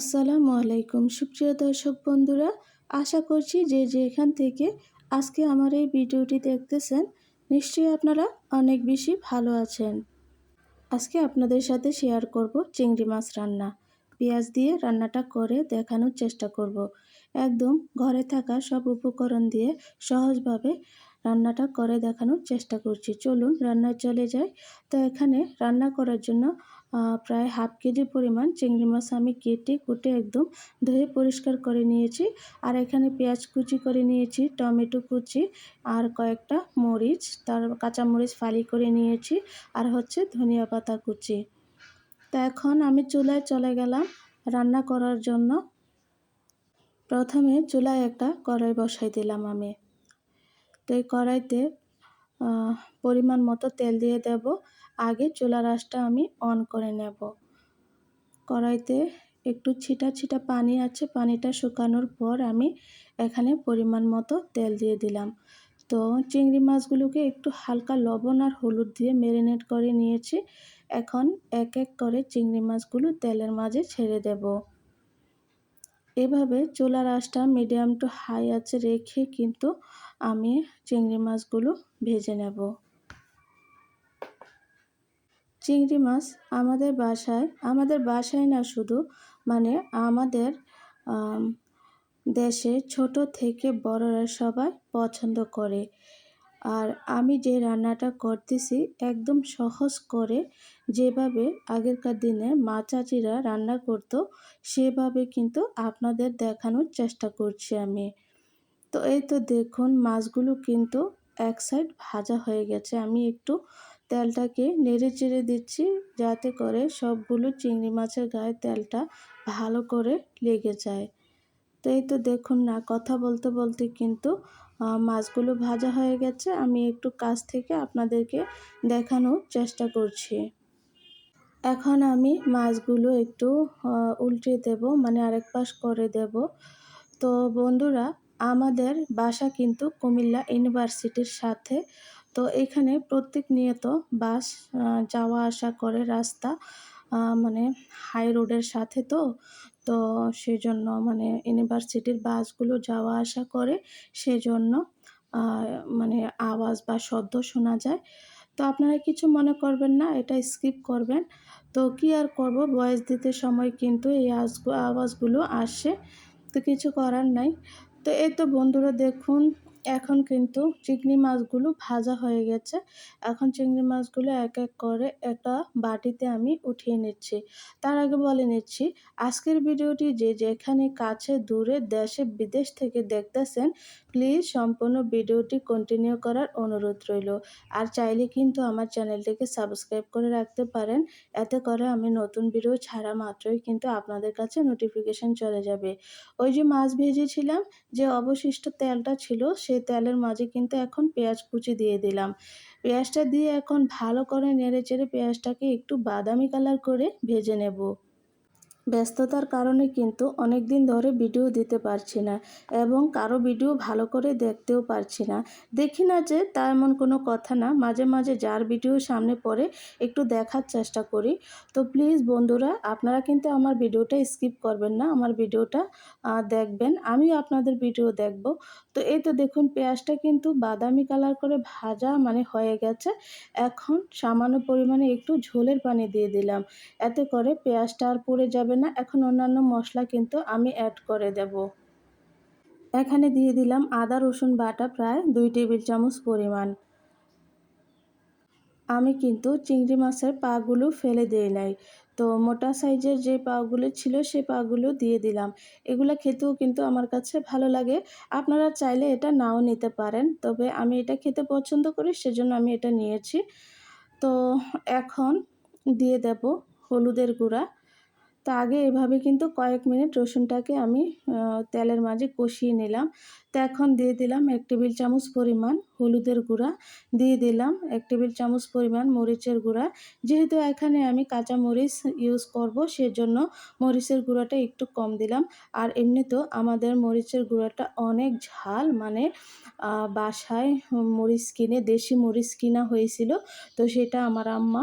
আসসালামু আলাইকুম। সুপ্রিয় দর্শক বন্ধুরা, আশা করছি যে যেখান থেকে আজকে আমার এই ভিডিওটি দেখতেছেন, নিশ্চয়ই আপনারা অনেক বেশি ভালো আছেন। আজকে আপনাদের সাথে শেয়ার করব চিংড়ি মাছ রান্না। পেঁয়াজ দিয়ে রান্নাটা করে দেখানোর চেষ্টা করব। একদম ঘরে থাকা সব উপকরণ দিয়ে সহজভাবে রান্নাটা করে দেখানোর চেষ্টা করছি। চলুন রান্নায় চলে যাই। তো এখানে রান্না করার জন্য প্রায় হাফ কেজি পরিমাণ চিংড়ি মাছ আমি কেটে কুটে একদম ধুয়ে পরিষ্কার করে নিয়েছি। আর এখানে পেঁয়াজ কুচি করে নিয়েছি, টমেটো কুচি আর কয়েকটা মরিচ, তার কাঁচা মরিচ ফালি করে নিয়েছি আর হচ্ছে ধনিয়া পাতা কুচি। তা এখন আমি চুলায় চলে গেলাম রান্না করার জন্য। প্রথমে চুলায় একটা কড়াই বসাই দিলাম আমি। তো এই কড়াইতে পরিমাণ মতো তেল দিয়ে দেব। আগে চুলার আঁচটা আমি অন করে নেব। কড়াইতে একটু ছিটা ছিটা পানি আছে, পানিটা শুকানোর পর আমি এখানে পরিমাণ মতো তেল দিয়ে দিলাম। তো চিংড়ি মাছগুলোকে একটু হালকা লবণ আর হলুদ দিয়ে ম্যারিনেট করে নিয়েছি। এখন এক এক করে চিংড়ি মাছগুলো তেলের মাঝে ছেড়ে দেব। এভাবে চুলার আঁচটা মিডিয়াম টু হাই আছে রেখে কিন্তু আমি চিংড়ি মাছগুলো ভেজে নেব। চিংড়ি মাছ আমাদের বাসায় আমাদের বাসায় না শুধু মানে আমাদের দেশে ছোট থেকে বড়রা সবাই পছন্দ করে। আর আমি যে রান্নাটা করতেছি একদম সহজ করে, যেভাবে আগেরকার দিনে মা চাচিরা রান্না করতো, সেভাবে কিন্তু আপনাদের দেখানোর চেষ্টা করছি আমি। তো এই তো দেখুন, মাছগুলো কিন্তু এক সাইড ভাজা হয়ে গেছে। আমি একটু তেলটাকে নেড়ে চেড়ে দিচ্ছি যাতে করে সবগুলো চিংড়ি মাছের গায়ে তেলটা ভালো করে লেগে যায়। তো এই তো দেখুন না, কথা বলতে বলতে কিন্তু মাছগুলো ভাজা হয়ে গেছে। আমি একটু কাছ থেকে আপনাদেরকে দেখানোর চেষ্টা করছি। এখন আমি মাছগুলো একটু উল্টে দেব মানে আরেক পাশ করে দেব। তো বন্ধুরা আমাদের বাসা কিন্তু কুমিল্লা ইউনিভার্সিটির সাথে। তো এখানে প্রত্যেক নিয়ত বাস যাওয়া আসা করে রাস্তা মানে হাই রোডের সাথে তো। তো সেজন্য মানে ইউনিভার্সিটির বাসগুলো যাওয়া আসা করে, সেজন্য মানে আওয়াজ বা শব্দ শোনা যায়। তো আপনারা কিছু মনে করবেন না, এটা স্কিপ করবেন। তো কি আর করব, বয়স দিতে সময় কিন্তু এই আওয়াজগুলো আসে। তো কিছু করার নাই। তো এই তো বন্ধুরা দেখুন এখন কিন্তু চিংড়ি মাছগুলো ভাজা হয়ে গেছে। এখন চিংড়ি মাছগুলো এক এক করে একটা বাটিতে আমি উঠিয়ে নিচ্ছি। তার আগে বলে নিচ্ছি, আজকের ভিডিওটি যে যেখানে কাছে দূরে দেশে বিদেশ থেকে দেখতেছেন প্লিজ সম্পূর্ণ ভিডিওটি কন্টিনিউ করার অনুরোধ রইল। আর চাইলে কিন্তু আমার চ্যানেলটিকে সাবস্ক্রাইব করে রাখতে পারেন, এতে করে আমি নতুন ভিডিও ছাড়া মাত্রই কিন্তু আপনাদের কাছে নোটিফিকেশান চলে যাবে। ওই যে মাছ ভেজেছিলাম, যে অবশিষ্ট তেলটা ছিল সেই তেলের মাঝে কিন্তু এখন পেঁয়াজ কুচি দিয়ে দিলাম। পেঁয়াজটা দিয়ে এখন ভালো করে নেড়ে চেড়ে পেঁয়াজটাকে একটু বাদামি কালার করে ভেজে নেব। ব্যস্ততার কারণে কিন্তু অনেক দিন ধরে ভিডিও দিতে পারছি না এবং কারও ভিডিও ভালো করে দেখতেও পারছি না। দেখি না যে তা এমন কোনো কথা না, মাঝে মাঝে যার ভিডিও সামনে পড়ে একটু দেখার চেষ্টা করি। তো প্লিজ বন্ধুরা, আপনারা কিন্তু আমার ভিডিওটা স্কিপ করবেন না, আমার ভিডিওটা দেখবেন, আমিও আপনাদের ভিডিও দেখব। তো এই তো দেখুন, পেঁয়াজটা কিন্তু বাদামি কালার করে ভাজা মানে হয়ে গেছে। এখন সামান্য পরিমাণে একটু ঝোলের পানি দিয়ে দিলাম। এতে করে পেঁয়াজটা আর পুড়ে যাবে না, এখন অন্যান্য মশলা কিন্তু আমি অ্যাড করে দেব। এখানে দিয়ে দিলাম আদা, রসুন বাটা প্রায় দুই টেবিল চামচ পরিমাণ। আমি কিন্তু চিংড়ি মাছের পাগুলো ফেলে দিয়ে নাই। তো মোটা সাইজের যে পাগুলো ছিল, সে পাগুলো দিয়ে দিলাম। এগুলো খেতেও কিন্তু আমার কাছে ভালো লাগে। আপনারা চাইলে এটা নাও নিতে পারেন, তবে আমি এটা খেতে পছন্দ করি, সেজন্য আমি এটা নিয়েছি। তো এখন দিয়ে দেব হলুদের গুঁড়া। তো আগে এভাবে কিন্তু কয়েক মিনিট রসুনটাকে আমি তেলের মাঝে কষিয়ে নিলাম। তো এখন দিয়ে দিলাম এক টেবিল চামচ পরিমাণ হলুদের গুঁড়া। দিয়ে দিলাম এক টেবিল চামচ পরিমাণ মরিচের গুঁড়া। যেহেতু এখানে আমি কাঁচা মরিচ ইউজ করব, সেজন্য মরিচের গুঁড়াটা একটু কম দিলাম। আর এমনিতেও আমাদের মরিচের গুঁড়াটা অনেক ঝাল মানে বাসায় মরিচ কিনে, দেশি মরিচ কিনা হয়েছিল। তো সেটা আমার আম্মা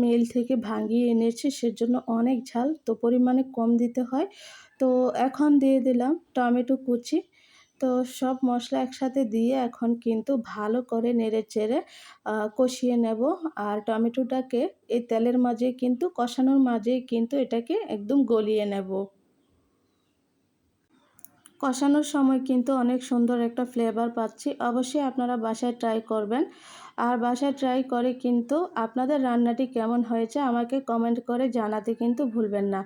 মিল থেকে ভাঙিয়ে এনেছি, সেজন্য অনেক ঝাল। তো পরিমাণে কম দিতে হয়। তো এখন দিয়ে দিলাম টমেটো কুচি। তো সব মশলা একসাথে দিয়ে এখন কিন্তু ভালো করে নেড়ে চেড়ে কষিয়ে নেব। আর টমেটোটাকে এই তেলের মাঝে কিন্তু, কষানোর মাঝেই কিন্তু এটাকে একদম গলিয়ে নেব। কষানোর সময় কিন্তু অনেক সুন্দর একটা ফ্লেভার পাচ্ছি। অবশ্যই আপনারা বাসায় ট্রাই করবেন। আর বাসায় ট্রাই করে কিন্তু আপনাদের রান্নাটি কেমন হয়েছে আমাকে কমেন্ট করে জানাতে কিন্তু ভুলবেন না।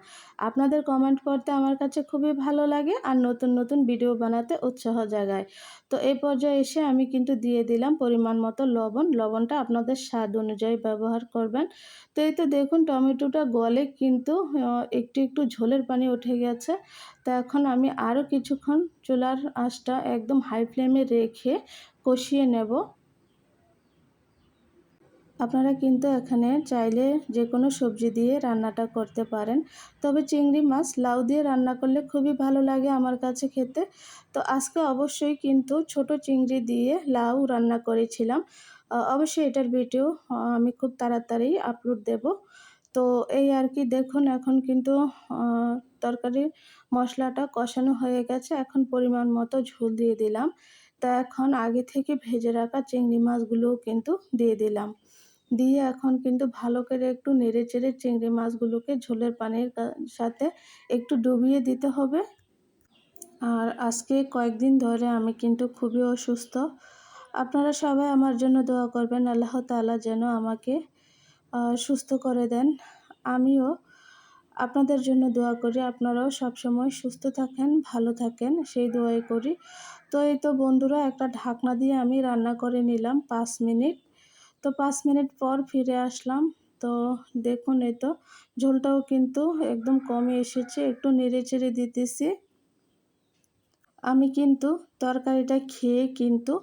আপনাদের কমেন্ট করতে আমার কাছে খুবই ভালো লাগে আর নতুন নতুন ভিডিও বানাতে উৎসাহ জাগায়। তো এই পর্যায়ে এসে আমি কিন্তু দিয়ে দিলাম পরিমাণ মতো লবণ। লবণটা আপনাদের স্বাদ অনুযায়ী ব্যবহার করবেন। তো এই তো দেখুন টমেটোটা গলে কিন্তু একটু একটু ঝোলের পানি উঠে গেছে। তো এখন আমি আরও কিছুক্ষণ চুলার আঁচটা একদম হাই ফ্লেমে রেখে কষিয়ে নেব। আপনারা কিন্তু এখানে চাইলে যে কোনো সবজি দিয়ে রান্নাটা করতে পারেন। তবে চিংড়ি মাছ লাউ দিয়ে রান্না করলে খুবই ভালো লাগে আমার কাছে খেতে। তো আজকে অবশ্যই কিন্তু ছোট চিংড়ি দিয়ে লাউ রান্না করেছিলাম। অবশ্যই এটার ভিডিও আমি খুব তাড়াতাড়ি আপলোড দেব। তো এই আর কি, দেখুন এখন কিন্তু তরকারির মশলাটা কষানো হয়ে গেছে। এখন পরিমাণ মতো ঝোল দিয়ে দিলাম। তা এখন আগে থেকে ভেজে রাখা চিংড়ি মাছগুলোও কিন্তু দিয়ে দিলাম। দিয়ে এখন কিন্তু ভালো করে একটু নেড়ে চেড়ে চিংড়ি মাছগুলোকে ঝোলের পানির সাথে একটু ডুবিয়ে দিতে হবে। আর আজকে কয়েকদিন ধরে আমি কিন্তু খুবই অসুস্থ। আপনারা সবাই আমার জন্য দোয়া করবেন, আল্লাহ তালা যেন আমাকে সুস্থ করে দেন। আমিও আপনাদের জন্য দোয়া করি, আপনারাও সবসময় সুস্থ থাকেন, ভালো থাকেন, সেই দোয়াই করি। তো এই তো বন্ধুরা, একটা ঢাকনা দিয়ে আমি রান্না করে নিলাম পাঁচ মিনিট। তো পাঁচ মিনিট পর ফিরে আসলাম। তো দেখুন এই তো, ঝোলটাও কিন্তু একদম কমে এসেছে, একটু নেড়ে চেড়ে দিতেছি। আমি কিন্তু তরকারিটা খেয়ে কিন্তু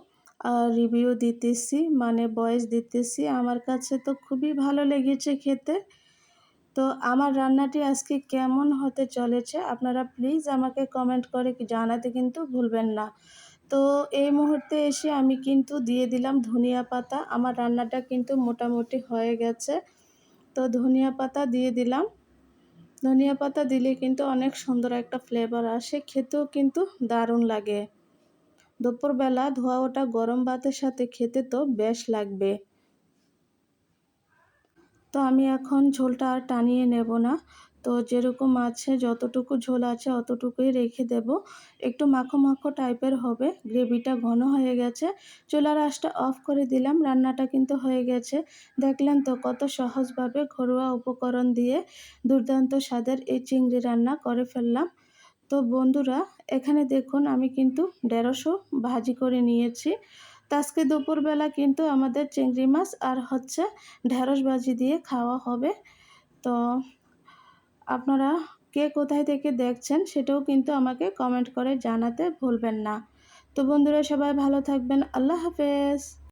রিভিউ দিতেছি মানে বয়স দিতেছি। আমার কাছে তো খুবই ভালো লেগেছে খেতে। তো আমার রান্নাটি আজকে কেমন হতে চলেছে, আপনারা প্লিজ আমাকে কমেন্ট করে জানাতে কিন্তু ভুলবেন না। তো এই মুহূর্তে এসে আমি কিন্তু দিয়ে দিলাম ধনিয়া পাতা। আমার রান্নাটা কিন্তু মোটামুটি হয়ে গেছে। তো ধনিয়া পাতা দিয়ে দিলাম। ধনিয়া পাতা দিলে কিন্তু অনেক সুন্দর একটা ফ্লেভার আসে। খেতেও কিন্তু দারুণ লাগে। দুপুরবেলা ধোয়া ওটা গরম ভাতের সাথে খেতে তো বেশ লাগবে। তো আমি এখন ঝোলটা আর টানিয়ে নেব না। তো যেরকম আছে, যতটুকু ঝোল আছে, অতটুকুই রেখে দেব। একটু মাখো মাখো টাইপের হবে। গ্রেভিটা ঘন হয়ে গেছে। চুলার আঁচটা অফ করে দিলাম। রান্নাটা কিন্তু হয়ে গেছে। দেখলেন তো কত সহজভাবে ঘরোয়া উপকরণ দিয়ে দুর্দান্ত স্বাদের এই চিংড়ি রান্না করে ফেললাম। তো বন্ধুরা, এখানে দেখুন আমি কিন্তু দেড়শো ভাজি করে নিয়েছি। তো আজকে দুপুরবেলা কিন্তু আমাদের চিংড়ি মাছ আর হচ্ছে ঢেঁড়স ভাজি দিয়ে খাওয়া হবে। তো আপনারা কে কোথায় থেকে দেখছেন সেটাও কিন্তু আমাকে কমেন্ট করে জানাতে ভুলবেন না। তো বন্ধুরা সবাই ভালো থাকবেন। আল্লাহ হাফেজ।